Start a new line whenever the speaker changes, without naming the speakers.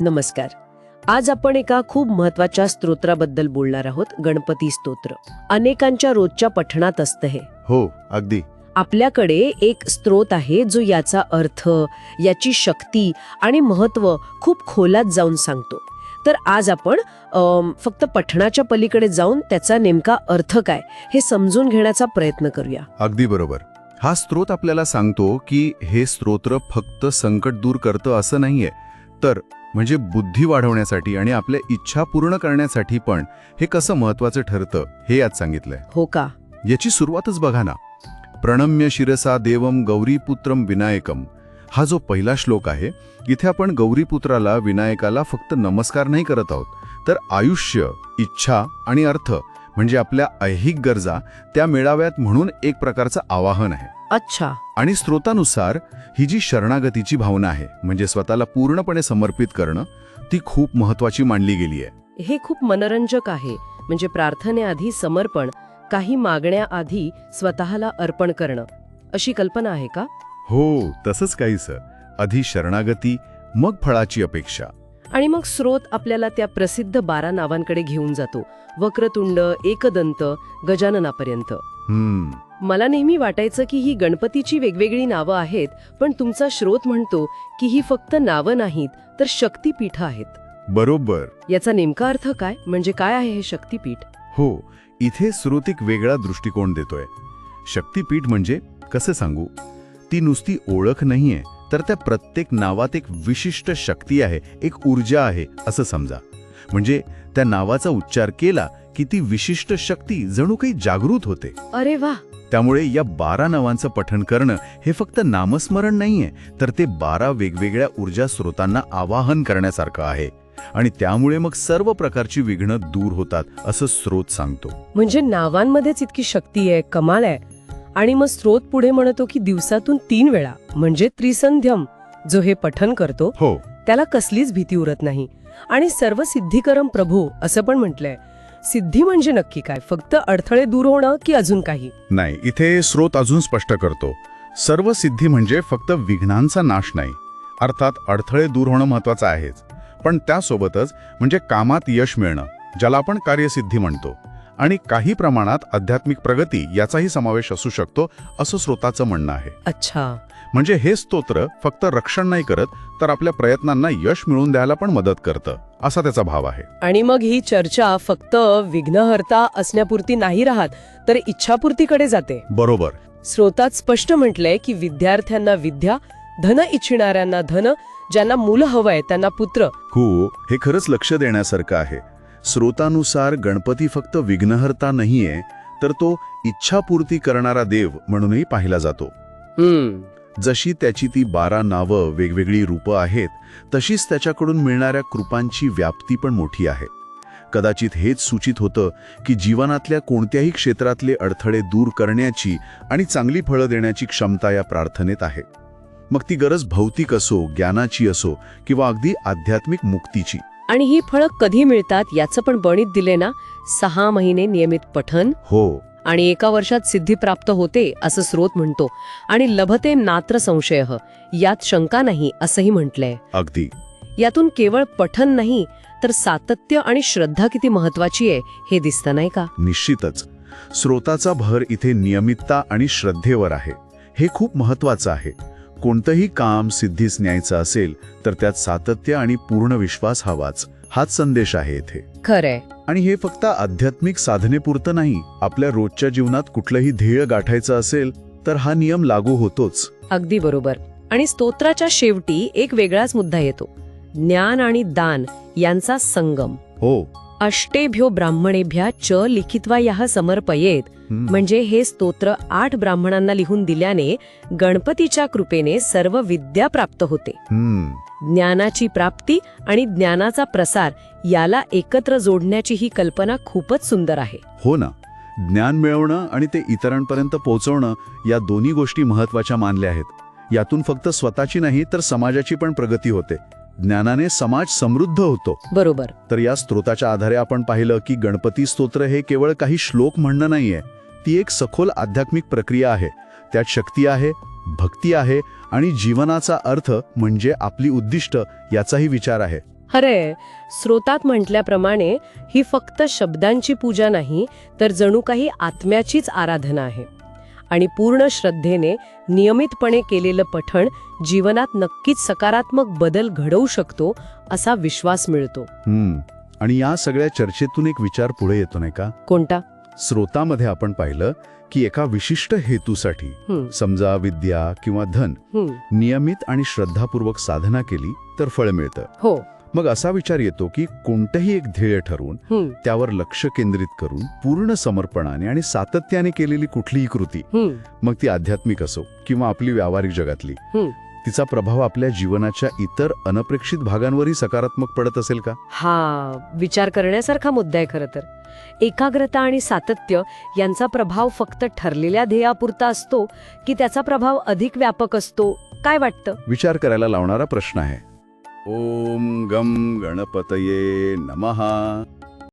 नमस्कार. आज आपण एका खूप महत्त्वाच्या स्तोत्राबद्दल बोलणार आहोत गणपती स्तोत्र. अनेकांच्या रोजच्या पठणात असतं हे.
हो अगदी.
आपल्याकडे एक स्त्रोत आहे जो याचा अर्थ याची शक्ती आणि महत्त्व खूप खोलात जाऊन सांगतो. तर आज आपण अम, फक्त पठणाच्या पलीकडे जाऊन त्याचा नेमका अर्थ काय हे समजून घेण्याचा प्रयत्न करूया.
अगदी बरोबर. हा स्रोत आपल्याला सांगतो की हे स्तोत्र फक्त संकट दूर करतं असं नाहीये. तर म्हणजे बुद्धी वाढवण्यासाठी आणि आपल्या इच्छा पूर्ण करण्यासाठी पण हे कसं महत्वाचं ठरतं हे यात सांगितलंय.
हो का?
याची सुरुवातच बघा ना. प्रणम्य शिरसा देवम गौरीपुत्रम विनायकम हा जो पहिला श्लोक आहे इथे आपण गौरीपुत्राला विनायकाला फक्त नमस्कार नाही करत आहोत तर आयुष्य इच्छा आणि अर्थ म्हणजे आपल्या ऐहिक गरजा त्या मेळाव्यात म्हणून एक प्रकारचं आवाहन आहे.
अच्छा.
आणि स्रोतानुसार ही जी शरणागतीची भावना आहे म्हणजे स्वतःला पूर्णपणे समर्पित करणं ती खूप महत्वाची मानली गेली आहे.
हे खूप मनोरंजक आहे. म्हणजे प्रार्थनेआधी समर्पण काही मागण्याआधी स्वतःला अर्पण करणं. अशी कल्पना आहे का?
हो तसंच काहीसं. आधी शरणागती मग फळाची अपेक्षा.
आणि मग स्रोत आपल्याला त्या प्रसिद्ध बारा नावांकडे घेऊन जातो. वक्रतुंड एकदंत गजाननापर्यंत. मला नेहमी वाटायचं की ही गणपतीची वेगवेगळी नावं आहेत पण तुमचा स्रोत म्हणतो की ही फक्त नावं नाहीत तर शक्तीपीठ आहेत.
बरोबर.
याचा नेमका अर्थ काय? म्हणजे काय आहे हे शक्तीपीठ?
हो इथे स्रोत एक वेगळा दृष्टिकोन देतोय. शक्तीपीठ म्हणजे कसे सांगू? ती नुसती ओळख नाहीये तर त्या प्रत्येक नावात एक विशिष्ट शक्ती आहे एक ऊर्जा आहे असं समजा. म्हणजे त्या नावाचा उच्चार केला की ती विशिष्ट शक्ती जणू काही जागृत होते.
अरे वा!
त्यामुळे या बारा नावांचं पठण करणं हे फक्त नामस्मरण नाहीये तर ते बारा वेगवेगळ्या ऊर्जा स्रोतांना आवाहन करण्यासारखं आहे. आणि त्यामुळे मग सर्व प्रकारची विघ्न दूर होतात असं स्रोत सांगतो.
म्हणजे नावांमध्येच इतकी शक्ती आहे कमाल आहे. आणि मग स्रोत पुढे म्हणतो की दिवसातून तीन वेळा म्हणजे त्रिसंध्यम जो हे पठन करतो
हो.
त्याला कसलीच भीती उरत नाही. आणि सर्व सिद्धिकरम प्रभू असं पण म्हटलंय. सिद्धी म्हणजे नक्की काय? फक्त अडथळे दूर होणं की अजून काही?
नाही इथे स्रोत अजून स्पष्ट करतो. सर्व सिद्धी म्हणजे फक्त विघ्नांचा नाश नाही. अर्थात अडथळे दूर होणं महत्वाचं आहेच. पण त्यासोबतच म्हणजे कामात यश मिळणं ज्याला आपण कार्यसिद्धी म्हणतो. आणि काही प्रमाणात आध्यात्मिक प्रगती याचाही समावेश असू शकतो असं स्रोताचं म्हणणं आहे.
अच्छा.
म्हणजे हे स्तोत्र फक्त रक्षण नाही करत तर आपल्या प्रयत्नांना यश मिळवून द्यायला पण मदत करतं असा त्याचा भाव आहे.
आणि मग ही चर्चा फक्त विघ्नहर्ता असण्यापुरती नाही राहत तर इच्छापूर्तीकडे जाते.
बरोबर.
स्रोतात स्पष्ट म्हटलंय की विद्यार्थ्यांना विद्या धन इच्छिणाऱ्यांना धन ज्यांना मुलं हवंय त्यांना पुत्र.
हो हे खरंच लक्ष देण्यासारखं आहे. स्रोतानुसार गणपती फक्त विघ्नहर्ता नाहीये तर तो इच्छापूर्ती करणारा देव म्हणूनही पाहिला जातो.
हम्म.
जशी त्याची ती बारा नावं वेगवेगळी रूपं आहेत तशीच त्याच्याकडून मिळणाऱ्या कृपांची व्याप्ती पण मोठी आहे. कदाचित हेच सूचित होतं की जीवनातल्या कोणत्याही क्षेत्रातले अडथळे दूर करण्याची आणि चांगली फळं देण्याची क्षमता या प्रार्थनेत आहे. मग ती गरज भौतिक असो ज्ञानाची असो किंवा अगदी आध्यात्मिक मुक्तीची.
आणि ही फळं कधी मिळतात याचं पण बणीत दिले ना सहा महिने नियमित पठन
हो.
आणि एका वर्षात सिद्धी प्राप्त होते असं स्रोत म्हणतो. आणि लभते नात्र संशय यात शंका नाही असंही म्हटलंय.
अगदी.
यातून केवळ पठन नाही तर सातत्य आणि श्रद्धा किती महत्वाची आहे हे दिसतं नाही का?
निश्चितच. स्रोताचा भर इथे नियमितता आणि श्रद्धेवर आहे. हे खूप महत्वाचं आहे. कोणतंही काम सिद्धीस न्यायचं असेल तर त्यात सातत्य आणि पूर्ण विश्वास हवाच हाच संदेश आहे इथे
खरंय.
आणि हे फक्त आध्यात्मिक साधनेपुरतं नाही आपल्या रोजच्या जीवनात कुठलंही ध्येय गाठायचं असेल तर हा नियम लागू होतोच.
अगदी बरोबर. आणि स्तोत्राच्या शेवटी एक वेगळाच मुद्दा येतो. ज्ञान आणि दान यांचा संगम.
हो.
अष्टेभ्यो ब्राह्मणेभ्या च लिखित्वा याह समर्पयेत. म्हणजे हे स्तोत्र आठ ब्राह्मणांना लिहून दिल्याने गणपतीच्या कृपेने सर्व विद्या प्राप्त होते. ज्ञानाची प्राप्ती आणि ज्ञानाचा प्रसार याला एकत्र जोडण्याची ही कल्पना खूपच सुंदर आहे.
हो ना. ज्ञान मिळवणं आणि ते इतरांपर्यंत पोहोचवणं या दोन्ही गोष्टी महत्त्वाच्या मानल्या आहेत. यातून फक्त स्वतःची नाही तर समाजाची पण प्रगती होते. ज्ञानाने समाज समृद्ध होतो.
बरोबर.
तर या स्त्रोताच्या आधारे आपण पाहिलं की गणपती स्तोत्र हे केवळ काही श्लोक म्हणणं नाहीये. ती एक सखोल आध्यात्मिक प्रक्रिया आहे. त्यात शक्ती आहे भक्ती आहे आणि जीवनाचा अर्थ म्हणजे आपली उद्दिष्ट याचाही विचार आहे.
खरंय स्रोतात म्हटल्याप्रमाणे ही फक्त शब्दांची पूजा नाही तर जणू काही आत्म्याचीच आराधना आहे. आणि पूर्ण श्रद्धेने नियमितपणे केलेलं पठण जीवनात नक्कीच सकारात्मक बदल घडवू शकतो असा विश्वास मिळतो.
हम्म. आणि या सगळ्या चर्चेतून एक विचार पुढे येतो नाही का?
कोणता?
स्रोतामध्ये आपण पाहिलं की एका विशिष्ट हेतूसाठी समजा विद्या किंवा धन नियमित आणि श्रद्धापूर्वक साधना केली तर फळ मिळतं.
हो.
मग असा विचार येतो की कोणतंही एक ध्येय ठरवून त्यावर लक्ष केंद्रित करून पूर्ण समर्पणाने आणि सातत्याने केलेली कुठलीही कृती मग ती आध्यात्मिक असो किंवा आपली व्यावहारिक जगातली. तिचा प्रभाव आपल्या जीवनाच्या इतर अनपेक्षित भागांवरही सकारात्मक पडत असेल का?
हा विचार करण्यासारखा मुद्दा आहे खरं तर. एकाग्रता आणि सातत्य यांचा प्रभाव फक्त ठरलेल्या ध्येयापुरता असतो की त्याचा प्रभाव अधिक व्यापक असतो? काय वाटतं?
विचार करायला लावणारा प्रश्न आहे. ओम गम गणपतये नमहा